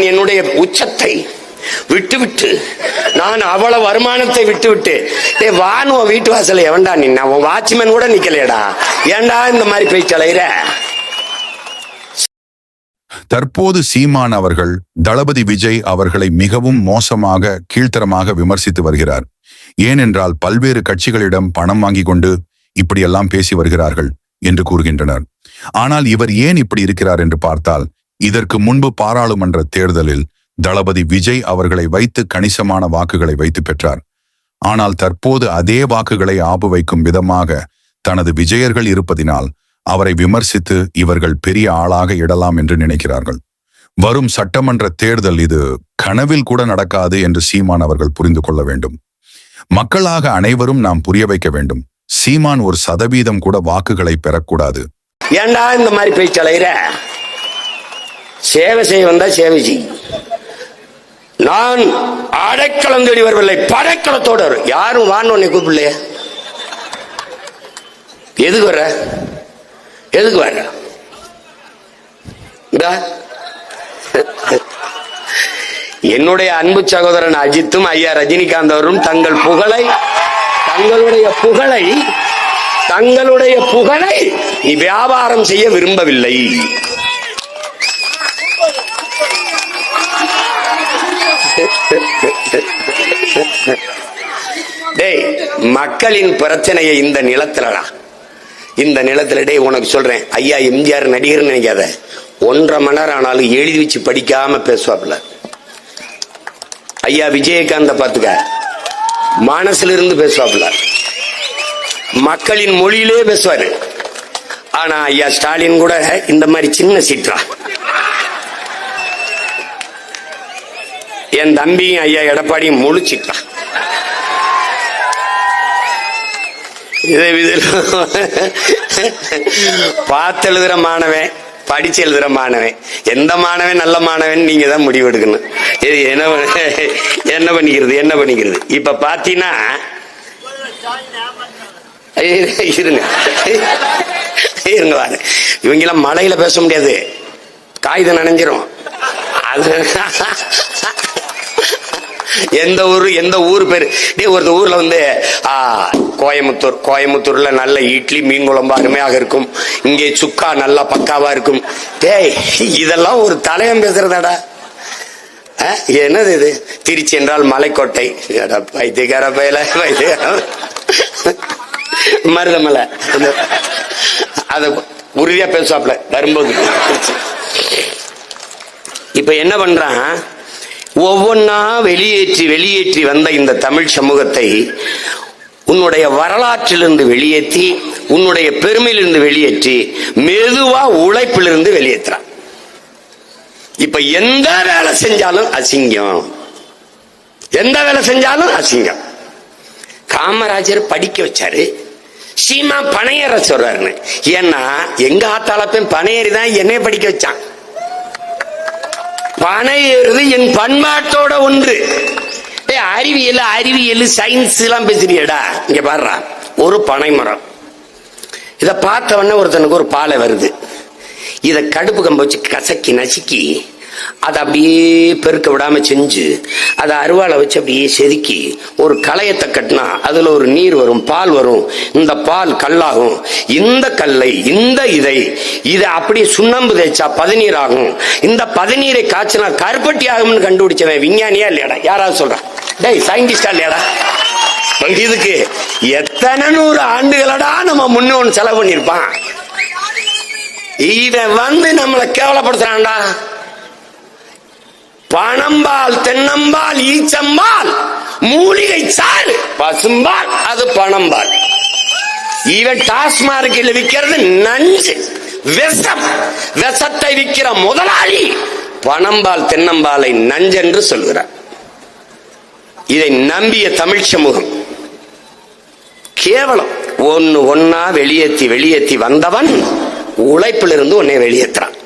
நான் என்னுடைய உச்சத்தை விட்டுவிட்டு நான் அவ்வளவு வருமானத்தை விட்டுவிட்டு டேய் வான் உன் வீட்டு வாசல எவன்டா நின்ன? உன் வாட்ச்மேன் கூட நிக்கலையடா. ஏண்டா இந்த மாதிரி போய் தலையிற தற்போது சீமான் அவர்கள் தளபதி விஜய் அவர்களை மிகவும் மோசமாக கீழ்த்தரமாக விமர்சித்து வருகிறார். ஏனென்றால் பல்வேறு கட்சிகளிடம் பணம் வாங்கி கொண்டு இப்படியெல்லாம் பேசி வருகிறார்கள் என்று கூறுகின்றனர். ஆனால் இவர் ஏன் இப்படி இருக்கிறார் என்று பார்த்தால் இதற்கு முன்பு பாராளுமன்ற தேர்தலில் தளபதி விஜய் அவர்களை வைத்து கணிசமான வாக்குகளை வைத்து பெற்றார். ஆனால் தற்போது அதே வாக்குகளை ஆப்பு வைக்கும் விதமாக தனது விஜயர்கள் இருப்பதினால் அவரை விமர்சித்து இவர்கள் பெரிய ஆளாக இடலாம் என்று நினைக்கிறார்கள். வரும் சட்டமன்ற தேர்தல் இது கனவில் கூட நடக்காது என்று சீமான் அவர்கள் புரிந்து கொள்ள வேண்டும். மக்களாக அனைவரும் நாம் புரிய வைக்க வேண்டும். சீமான் ஒரு சதவீதம் கூட வாக்குகளை பெறக்கூடாது. ஏண்டா இந்த மாதிரி போய் சேவை செய்ய வந்தா சேவை செய். நான் அடைக்கலம் தேடி வரவில்லை படைக்கலத்தோடு வரும். யாரும் வான்னு உன்னை கூப்பிடலையே? எதுக்கு வர எதுக்கு வர என்னுடைய அன்பு சகோதரன் அஜித்தும் ஐயா ரஜினிகாந்த் அவரும் தங்கள் புகழை தங்களுடைய புகழை தங்களுடைய புகழை நீ வியாபாரம் செய்ய விரும்பவில்லை. டேய் மக்களின் பிரச்சனையை இந்த நிலத்துலடா. இந்த நிலத்துல டேய் உனக்கு சொல்றேன். ஐயா எம்ஜிஆர் நடிகர் நினைக்காத. ஒன்றரை மணி நேரம் ஆனாலும் எழுதி வச்சு படிக்காம பேசுவாப்ல ஐயா விஜயகாந்த பாத்துக்க மனசுல இருந்து பேசுவாப்ல மக்களின் மொழியிலே பேசுவாரு. ஆனா ஐயா ஸ்டாலின் கூட இந்த மாதிரி சின்ன சீற்றா என் தம்பியும் ஐயா எடப்பாடியும் முழு இதை இதில் பார்த்து எழுதுற மாணவன் படிச்சு எழுதுற மாணவன். எந்த மாணவன் நல்ல மாணவன் நீங்க தான் முடிவு எடுக்கணும். இது என்ன என்ன பண்ணிக்கிறது என்ன பண்ணிக்கிறது? இப்ப பாத்தீங்கன்னா இரு- இருங்க. இருங்க வாரு. இவங்கெல்லாம் மழையில பேச முடியாது. காகிதம் நனைஞ்சிரும். அது எந்த ஊரு எந்த ஊர் பேரு? டே ஒரு ஊர்ல வந்து ஆ, கோயம்புத்தூர் கோயம்புத்தூர்ல நல்ல இட்லி மீன் குழம்பு அருமையாக இருக்கும். இங்கே சுக்கா நல்லா பக்காவா இருக்கும். டேய் இதெல்லாம் ஒரு தலையம் பேசுறதாடா. என்னது இது? திருச்சி என்றால் மலைக்கோட்டை. வைத்தியக்கார பயில பயல. மருதமலை. அத உறுதியா பேசுவாப்ல வரும்போது. இப்ப என்ன பண்றான்? ஒவ்வொன்னா வெளியேற்றி வெளியேற்றி வந்த இந்த தமிழ் சமூகத்தை உன்னுடைய வரலாற்றிலிருந்து வெளியேற்றி உன்னுடைய பெருமையிலிருந்து வெளியேற்றி மெதுவா உழைப்பிலிருந்து வெளியேற்றுறான். இப்ப எந்த வேலை செஞ்சாலும் அசிங்கம். எந்த வேலை செஞ்சாலும் அசிங்கம். காமராஜர் படிக்க வச்சாரு. சீமா பனையற சொல்றாருன்னு. ஏன்னா எங்க ஆத்தாளப்பையும் பனையறி தான் என்னைய படிக்க வச்சான். பனையேறுது என் பண்பாட்டோட ஒன்று. ஏய், அறிவியல் அறிவியல் சயின்ஸ் எல்லாம் பேசுறியடா. இங்க பாடுறா ஒரு பனை மரம். இதை பார்த்த உடனே ஒருத்தனுக்கு ஒரு பாலை வருது. இதை கடுப்பு கம்ப வச்சு கசக்கி நசுக்கி அதை அப்படியே பெருக்க விடாம செஞ்சு அதை அருவாளை வச்சு அப்படியே செதுக்கி ஒரு களையத்தை கட்டினா அதுல ஒரு நீர் வரும் பால் வரும். இந்த பால் கல்லாகும். இந்த கல்லை இந்த இதை இதை அப்படியே சுண்ணாம்பு தேய்ச்சா பதநீர் ஆகும். இந்த பதநீரை காய்ச்சினா கருப்பட்டி ஆகும்னு கண்டுபிடிச்சவன் விஞ்ஞானியா இல்லையாடா? யாராவது சொல்றான் டேய் சயின்டிஸ்டா இல்லையாடா? இதுக்கு எத்தனை நூறு ஆண்டுகளடா நம்ம முன்னோன் செலவு பண்ணிருப்பான் இவன் வந்து நம்மளை கேவலப்படுத்துறான்டா. பணம்பால் தென்னம்பால் ஈச்சம்பால் மூலிகை சாறு பசும்பால் அது பணம்பால். இவன் டாஸ்மார்க்கில் விற்கிறது நஞ்சு விஷம். விஷத்தை விற்கிற முதலாளி பணம்பால் தென்னம்பாலை நஞ்சென்று சொல்கிறார். இதை நம்பிய தமிழ் சமூகம் கேவலம். ஒன்னு ஒன்னா வெளியேத்தி வெளியேத்தி வந்தவன் உழைப்பிலிருந்து உன்னை வெளியேற்றுறான்